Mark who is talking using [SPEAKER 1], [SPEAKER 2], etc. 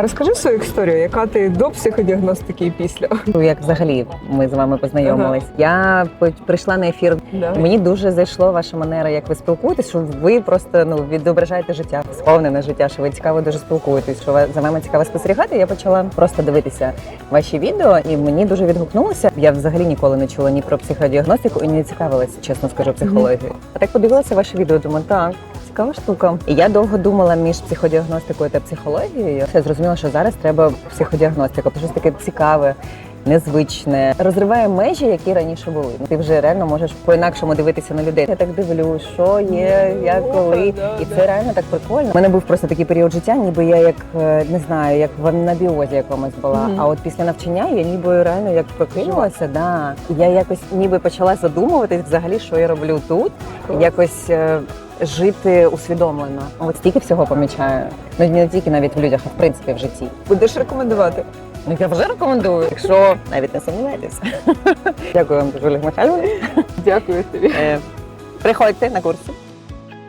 [SPEAKER 1] А розкажи свою історію, яка ти до психодіагностики і після?
[SPEAKER 2] Ну, Як взагалі ми з вами познайомились? Я прийшла на ефір.
[SPEAKER 1] Да.
[SPEAKER 2] Мені дуже зайшло ваша манера, як ви спілкуєтесь, що ви просто ну відображаєте життя, сповнене життя, що ви цікаво дуже спілкуєтесь, що за вами цікаво спостерігати. Я почала просто дивитися ваші відео, і мені дуже відгукнулося. Я взагалі ніколи не чула ні про психодіагностику і не цікавилась, чесно скажу, психологією. А так подивилася ваші відео, думаю, так. Цікава штука. І я довго думала між психодіагностикою та психологією. Я зрозуміла, що зараз треба психодіагностика, щось таке цікаве, незвичне, розриває межі, які раніше були. Ну, Ти вже реально можеш по-інакшому дивитися на людей. Я так дивлюсь, що є, як коли. І це реально так прикольно. У мене був просто такий період життя, ніби я як е, не знаю, як в анабіозі якомусь була. А от після навчання я ніби реально як прокинулася. Да. Я якось ніби почала задумуватись взагалі, що я роблю тут. Якось. Жити усвідомлено, от стільки всього помічаю. Ну не тільки навіть в людях, а в принципі в житті.
[SPEAKER 1] Будеш рекомендувати?
[SPEAKER 2] Ну я вже рекомендую, якщо навіть не сумніваєтесь. Дякую вам дуже, Олег Михайлович.
[SPEAKER 1] Дякую тобі.
[SPEAKER 2] Е, Приходьте на курси.